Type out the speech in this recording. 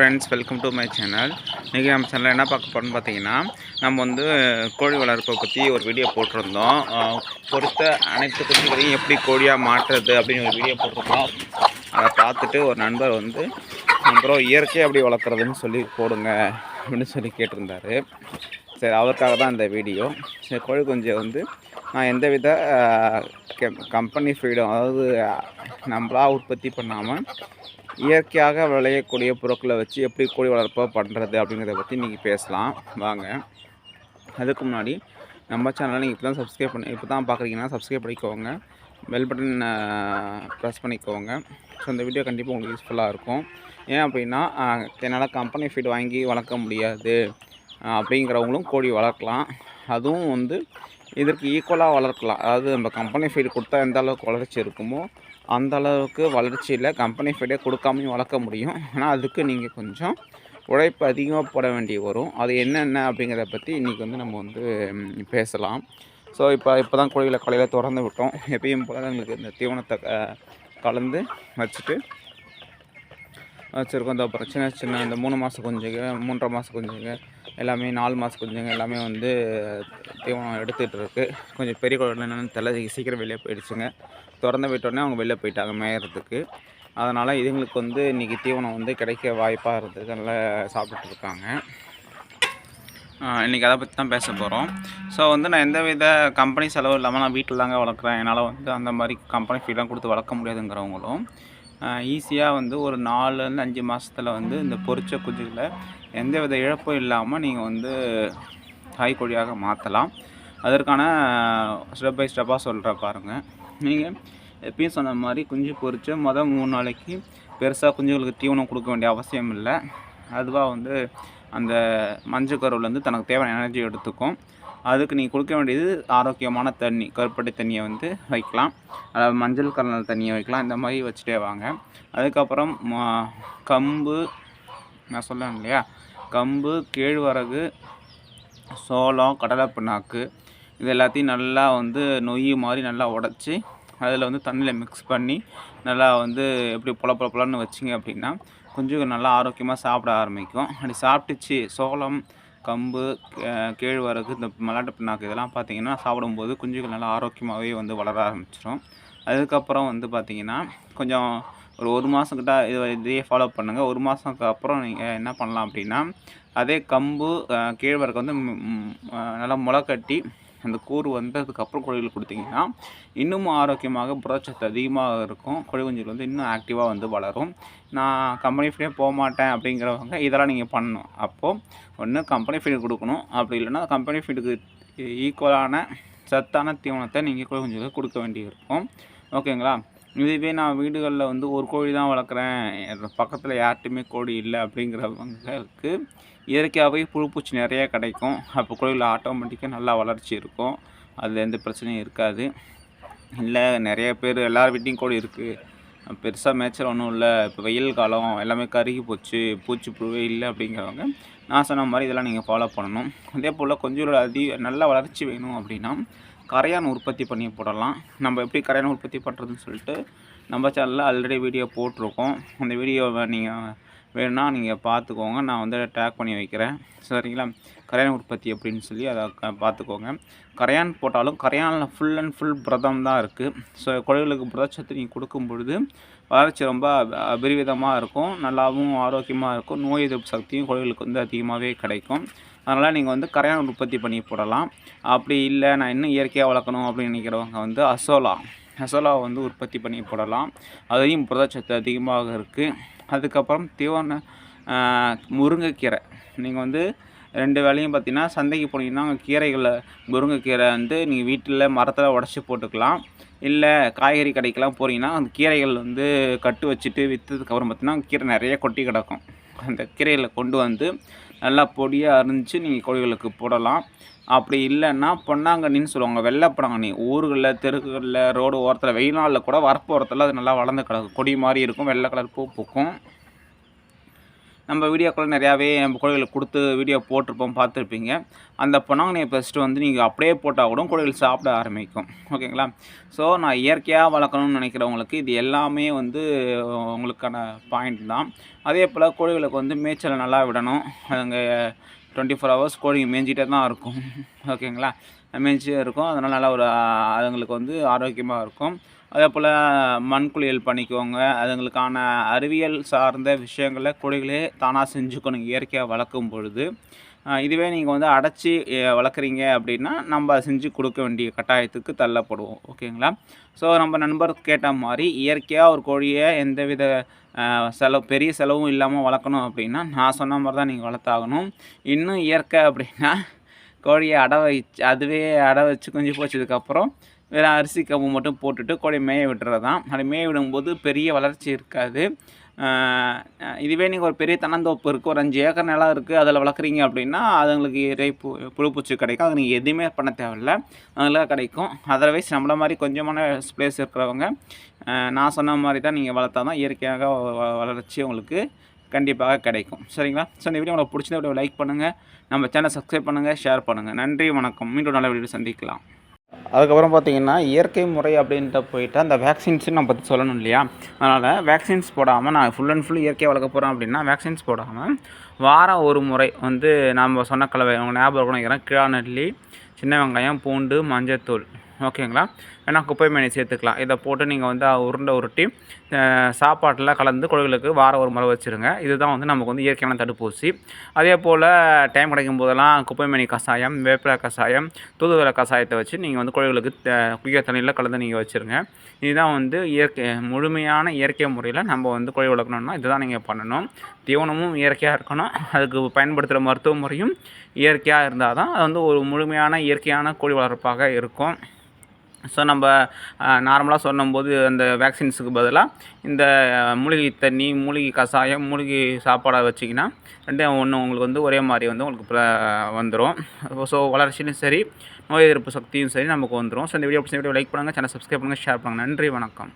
Friends welcome to my channel இன்றைக்கி நம்ம சேனலில் என்ன பார்க்க போகிறோம்னு பார்த்தீங்கன்னா நம்ம வந்து கோழி வளர்ப்பை பற்றி ஒரு வீடியோ போட்டிருந்தோம். பொறுத்த அனைத்து குட்டிகளையும் எப்படி கோழியாக மாற்றுறது அப்படின்னு ஒரு வீடியோ போட்டிருந்தோம். அதை பார்த்துட்டு ஒரு நண்பர் வந்து அப்புறம் இயற்கையாக எப்படி வளர்க்குறதுன்னு சொல்லி போடுங்க அப்படின்னு சொல்லி கேட்டிருந்தார். சரி அவருக்காக தான் இந்த வீடியோ சரி கோழி குஞ்சை வந்து நான் எந்த வித கம்பெனி ஃப்ரீடம் அதாவது நம்மளா உற்பத்தி பண்ணாமல் இயற்கையாக விளையக்கூடிய பொருட்களை வச்சு எப்படி கோழி வளர்ப்பாக பண்ணுறது அப்படிங்கிறத பற்றி இன்றைக்கி பேசலாம். வாங்க. அதுக்கு முன்னாடி நம்ம சேனலை நீங்கள் இப்போ தான் சப்ஸ்கிரைப் பண்ணி இப்போ தான் பார்க்குறீங்கன்னா சப்ஸ்கிரைப் பண்ணிக்கோங்க பெல் பட்டன் ப்ரெஸ் பண்ணிக்கோங்க. ஸோ இந்த வீடியோ கண்டிப்பாக உங்களுக்கு யூஸ்ஃபுல்லாக இருக்கும். ஏன் அப்படின்னா என்னால் கம்பெனி ஃபீட் வாங்கி வளர்க்க முடியாது. அப்படிங்கிறவங்களும் கோழி வளர்க்கலாம். அதுவும் வந்து இதற்கு ஈக்குவலாக வளர்க்கலாம். அதாவது நம்ம கம்பெனி ஃபீடு கொடுத்தா எந்த அளவுக்கு வளர்ச்சி இருக்குமோ அந்த அளவுக்கு வளர்ச்சியில் கம்பெனி ஃபீடே கொடுக்காமையும் வளர்க்க முடியும். ஆனால் அதுக்கு நீங்கள் கொஞ்சம் உழைப்பு அதிகமாக போட வேண்டி வரும். அது என்னென்ன அப்படிங்கிறத பற்றி இன்றைக்கி வந்து நம்ம வந்து பேசலாம். ஸோ இப்போ இப்போ தான் கோழிகளை காலையில் திறந்து விட்டோம். எப்பயும் போல எங்களுக்கு இந்த தீவனத்தை க- கலந்து வச்சுட்டு வச்சுருக்கோம். இந்த அப்புறம் சின்ன சின்ன இந்த மூணு மாதம் கொஞ்சம் மூன்றரை மாதம் கொஞ்சம் எல்லாமே நாலு மாத குஞ்சுங்க எல்லாமே வந்து தீவனம் எடுத்துகிட்டு இருக்குது கொஞ்சம் பெரிய குழந்தை என்னென்னு தெரியல சீக்கிரம் வெளியே போயிடுச்சுங்க. திறந்து விட்டோடனே அவங்க வெளில போயிட்டாங்க மேயறதுக்கு. அதனால் இதுங்களுக்கு வந்து இன்றைக்கி தீவனம் வந்து கிடைக்க வாய்ப்பாக இருந்தது நல்லா சாப்பிட்டுட்டு இருக்காங்க. இன்றைக்கி அதை பற்றி தான் பேச போகிறோம் ஸோ வந்து நான் எந்த வித கம்பெனி செலவு இல்லாமல் நான் வீட்டில் தாங்க வளர்க்குறேன். என்னால் வந்து அந்த மாதிரி கம்பெனி ஃபீலாம் கொடுத்து வளர்க்க முடியாதுங்கிறவங்களும் ஈஸியாக வந்து ஒரு நாலுலேருந்து அஞ்சு மாதத்தில் வந்து இந்த பொரிச்ச குஞ்சுகளை எந்த வித இழப்பும் இல்லாமல் நீங்கள் வந்து தாய்க்கொழியாக மாற்றலாம் அதற்கான ஸ்டெப் பை ஸ்டெப்பாக சொல்கிற பாருங்கள் நீங்கள் எப்பயும் சொன்ன மாதிரி குஞ்சு பொரித்து மொதல் மூணு நாளைக்கு பெருசாக குஞ்சுகளுக்கு தீவனம் கொடுக்க வேண்டிய அவசியம் இல்லை. அதுவாக வந்து அந்த மஞ்சள் கருவிலேருந்து தனக்கு தேவையான எனர்ஜி எடுத்துக்கும். அதுக்கு நீங்கள் கொடுக்க வேண்டியது ஆரோக்கியமான தண்ணி கருப்பட்டி தண்ணியை வந்து வைக்கலாம். அதாவது மஞ்சள் கலந்த தண்ணியை வைக்கலாம். இந்த மாதிரி வச்சுட்டே வாங்க. அதுக்கப்புறம் கம்பு நான் சொல்லேன் இல்லையா? கம்பு கேழ்வரகு சோளம் கடலை பின்னாக்கு இது எல்லாத்தையும் நல்லா வந்து நொய் மாதிரி நல்லா உடச்சி அதில் வந்து தண்ணியில் மிக்ஸ் பண்ணி நல்லா வந்து எப்படி பொல புல புலன்னு வச்சிங்க அப்படின்னா கொஞ்சம் நல்லா ஆரோக்கியமாக சாப்பிட ஆரம்பிக்கும். அப்படி சாப்பிட்டுச்சு சோளம் கம்பு கேழ்வரகு இந்த மல்லாட்டு பிண்ணாக்கு இதெல்லாம் பார்த்திங்கன்னா சாப்பிடும்போது குஞ்சுகள் நல்லா ஆரோக்கியமாகவே வந்து வளர ஆரம்பிச்சிடும் அதுக்கப்புறம் வந்து பார்த்திங்கன்னா கொஞ்சம் ஒரு ஒரு மாதம் கிட்ட இது இதையே ஃபாலோ பண்ணுங்கள் ஒரு மாதத்துக்கு அப்புறம் நீங்கள் என்ன பண்ணலாம் அப்படின்னா அதே கம்பு கேழ்வரகு வந்து நல்லா முளை கட்டி அந்த கூறு வந்ததுக்கப்புறம் கோழிகளுக்கு கொடுத்தீங்கன்னா இன்னமும் ஆரோக்கியமாக புரதச்சத்து அதிகமாக இருக்கும். கோழி வந்து இன்னும் ஆக்டிவாக வந்து வளரும். நான் கம்பெனி ஃபீடே போக மாட்டேன் அப்படிங்கிறவங்க இதெல்லாம் நீங்கள் பண்ணணும். அப்போது ஒன்று கம்பெனி ஃபீடு கொடுக்கணும். அப்படி இல்லைன்னா கம்பெனி ஃபீடுக்கு ஈக்குவலான சத்தான தீவனத்தை நீங்கள் கோழி கொடுக்க வேண்டியிருக்கும். ஓகேங்களா இதுவே நான் வீடுகளில் வந்து ஒரு கோழி தான் வளர்க்குறேன். பக்கத்தில் யார்கிட்டையுமே கோழி இல்லை அப்படிங்கிறவங்களுக்கு இயற்கையாகவே புழு பூச்சி நிறையா கிடைக்கும். அப்போ கோழியில் ஆட்டோமேட்டிக்காக நல்லா வளர்ச்சி இருக்கும். அதில் எந்த பிரச்சனையும் இருக்காது. இல்லை நிறைய பேர் எல்லார் வீட்டையும் கோழி இருக்குது பெருசாக மேய்ச்சல் ஒன்றும் இல்லை. இப்போ வெயில் காலம் எல்லாமே கருகி போச்சு. பூச்சி புழுவே இல்லை அப்படிங்கிறவங்க நான் சொன்ன மாதிரி இதெல்லாம் நீங்கள் ஃபாலோ பண்ணணும். அதே போல் கொஞ்சம் அதி நல்ல வளர்ச்சி வேணும் அப்படின்னா கரையான் உற்பத்தி பண்ணி போடலாம். நம்ம எப்படி கரையான் உற்பத்தி பண்ணுறதுன்னு சொல்லிட்டு நம்ம சேனலில் ஆல்ரெடி வீடியோ போட்டிருக்கோம். அந்த வீடியோவை நீங்கள் வேணும்னா நீங்கள் பார்த்துக்கோங்க நான் வந்து டேக் பண்ணி வைக்கிறேன். சரிங்களா? கரையான் உற்பத்தி அப்படின்னு சொல்லி அதை க- பார்த்துக்கோங்க கரையான் போட்டாலும் கரையானில் ஃபுல் அண்ட் ஃபுல் பிரதம் தான் இருக்குது ஸோ குழந்தைகளுக்கு புரதச்சத்து நீங்கள் கொடுக்கும் பொழுது வளர்ச்சி ரொம்ப அபிரிவிதமாக அபரிவிதமாக இருக்கும். நல்லாவும் ஆரோக்கியமாக இருக்கும். நோய் எதிர்ப்பு சக்தியும் குழந்தைகளுக்கு வந்து அதிகமாகவே கிடைக்கும். அதனால் நீங்கள் வந்து கரையான் உற்பத்தி பண்ணி போடலாம். அப்படி இல்லை நான் இன்னும் இயற்கையாக வளர்க்கணும் அப்படின்னு நினைக்கிறவங்க வந்து அசோலா. அசோலா வந்து உற்பத்தி பண்ணி போடலாம். அதையும் புரதச்சத்து அதிகமாக இருக்குது அதுக்கப்புறம் தீவன முருங்கைக்கீரை. நீங்கள் வந்து ரெண்டு வேலையும் பார்த்தீங்கன்னா சந்தைக்கு போனீங்கன்னா அங்கே கீரைகளை முருங்கைக்கீரை வந்து நீங்கள் வீட்டில் மரத்தில் உடச்சி போட்டுக்கலாம். இல்லை காய்கறி கடைக்கெல்லாம் போகிறீங்கன்னா அந்த கீரைகள் வந்து கட்டு வச்சுட்டு விற்றதுக்கப்புறம் பார்த்தீங்கன்னா கீரை நிறைய கொட்டி கிடக்கும். அந்த கீரைகளை கொண்டு வந்து நல்லா பொடியாக அரிஞ்சு நீங்கள் கோழிகளுக்கு போடலாம். அப்படி இல்லைன்னா பொன்னாங்கண்ணின்னு சொல்லுவாங்க. வெள்ளை பொன்னாங்கண்ணி. ஊர்களில் தெருக்களில் ரோடு ஓரத்தில் வெயில் நாளில் கூட வரப்பு ஓரத்தில் அது நல்லா வளர்ந்து கிடக்கும் கொடி மாதிரி இருக்கும். வெள்ளை கலர் பூ பூக்கும். நம்ம வீடியோக்கள் நிறையாவே நம்ம கோழிகளுக்கு கொடுத்து வீடியோ போட்டிருப்போம் பார்த்துருப்பீங்க. அந்த பொன்னாங்கண்ணியை ஃபஸ்ட்டு வந்து நீங்கள் அப்படியே போட்டால் கூட கோழிகள் சாப்பிட ஆரம்பிக்கும். ஓகேங்களா? ஸோ நான் இயற்கையாக வளர்க்கணும்னு நினைக்கிறவங்களுக்கு இது எல்லாமே வந்து உங்களுக்கான பாயிண்ட் தான். அதே போல் கோழிகளுக்கு வந்து மேய்ச்சலை நல்லா விடணும். அதுங்க டுவெண்ட்டி ஃபோர் ஹவர்ஸ் கோழிங்க மேய்ஞ்சிட்டே தான் இருக்கும். ஓகேங்களா? மேய்ஞ்சிட்டே இருக்கும். அதனால் நல்லா ஒரு அதுங்களுக்கு வந்து ஆரோக்கியமாக இருக்கும். அதே போல் மண் குளியல் பண்ணிக்கோங்க. அதுங்களுக்கான அறிவியல் சார்ந்த விஷயங்களை கொடிகளே தானாக செஞ்சுக்கணும் இயற்கையாக வளர்க்கும் பொழுது. இதுவே நீங்கள் வந்து அடைச்சி வளர்க்குறீங்க அப்படின்னா நம்ம செஞ்சு கொடுக்க வேண்டிய கட்டாயத்துக்கு தள்ளப்படுவோம். ஓகேங்களா? ஸோ நம்ம நண்பர் கேட்ட மாதிரி இயற்கையாக ஒரு கோழியை எந்தவித செலவு பெரிய செலவும் இல்லாமல் வளர்க்கணும் அப்படின்னா நான் சொன்ன மாதிரி தான் நீங்கள் வளர்த்தாகணும். இன்னும் இயற்கை அப்படின்னா கோழியை அடை வச்சு அதுவே அடை வச்சு குஞ்சு போச்சதுக்கப்புறம் வெறும் அரிசி கம்பு மட்டும் போட்டுட்டு கோழி மேய விட்டுறது தான் அது மேய விடும்போது பெரிய வளர்ச்சி இருக்காது. இதுவே நீங்கள் ஒரு பெரிய தென்னந்தோப்பு இருக்குது ஒரு அஞ்சு ஏக்கர் நிலம் இருக்குது அதில் வளர்க்குறீங்க அப்படின்னா அதுங்களுக்கு இறை பு புழுப்பூச்சி கிடைக்கும். அது நீங்கள் எதுவுமே பண்ண தேவையில்ல. அதெல்லாம் கிடைக்கும். அதர்வைஸ் நம்மள மாதிரி கொஞ்சமான ஸ்பேஸ் இருக்கிறவங்க நான் சொன்ன மாதிரி தான் நீங்கள் வளர்த்தா தான் இயற்கையாக வளர்ச்சி உங்களுக்கு கண்டிப்பாக கிடைக்கும். சரிங்களா? ஸோ இந்த வீடியோ உங்களுக்கு பிடிச்சத வீடியோ லைக் பண்ணுங்கள் நம்ம சேனல் சப்ஸ்கிரைப் பண்ணுங்கள் ஷேர் பண்ணுங்கள் நன்றி வணக்கம். மீண்டும் நல்ல வீடியோ சந்திக்கலாம். அதுக்கப்புறம் பார்த்தீங்கன்னா இயற்கை முறை அப்படின்ட்டு போயிட்டு அந்த வேக்சின்ஸும் நம்ம பற்றி சொல்லணும் இல்லையா? அதனால் வேக்சின்ஸ் போடாமல் நான் ஃபுல் அண்ட் ஃபுல் இயற்கையாக வளர்க்க போகிறேன் அப்படின்னா வேக்சின்ஸ் போடாமல் வாரம் ஒரு முறை வந்து நம்ம சொன்ன கலவை அவங்க ஞாபகம் நினைக்கிறேன். கிழா நெல்லி சின்ன வெங்காயம் பூண்டு மஞ்சத்தூள். ஓகேங்களா? வேணால் குப்பை மேனி சேர்த்துக்கலாம். இதை போட்டு நீங்கள் வந்து உருண்டை உருட்டி சாப்பாட்டில் கலந்து கோழிகளுக்கு வாரம் ஒரு முறை வச்சுருங்க. இதுதான் வந்து நமக்கு வந்து இயற்கையான தடுப்பூசி. அதே போல் டைம் கிடைக்கும் போதெல்லாம் குப்பைமேனி கஷாயம் வேப்பிலை கஷாயம் தூதுவரை கஷாயத்தை வச்சு நீங்கள் வந்து கோழிகளுக்கு குளிக்க தண்ணியில் கலந்து நீங்கள் வச்சுருங்க. இதுதான் வந்து இயற்கை முழுமையான இயற்கை முறையில் நம்ம வந்து கோழி வளர்க்கணுன்னா இதுதான் நீங்கள் பண்ணணும். தீவனமும் இயற்கையாக இருக்கணும். அதுக்கு பயன்படுத்துகிற மருத்துவ முறையும் இயற்கையாக இருந்தால் தான் அது வந்து ஒரு முழுமையான இயற்கையான கோழி வளர்ப்பாக இருக்கும். ஸோ நம்ம நார்மலாக சொல்லும்போது அந்த வேக்சின்ஸுக்கு பதிலாக இந்த மூலிகை தண்ணி மூலிகை கஷாயம் மூலிகை சாப்பாடாக வச்சிங்கன்னா ரெண்டும் ஒன்று உங்களுக்கு வந்து ஒரே மாதிரி வந்து உங்களுக்கு வந்துடும் ஸோ வளர்ச்சியும் சரி நோய் எதிர்ப்பு சக்தியும் சரி நமக்கு வந்துடும் ஸோ இந்த வீடியோ பிடிச்ச வீடியோ லைக் பண்ணுங்கள் சேனல் சப்ஸ்கிரைப் பண்ணுங்கள் ஷேர் பண்ணுங்கள் நன்றி வணக்கம்.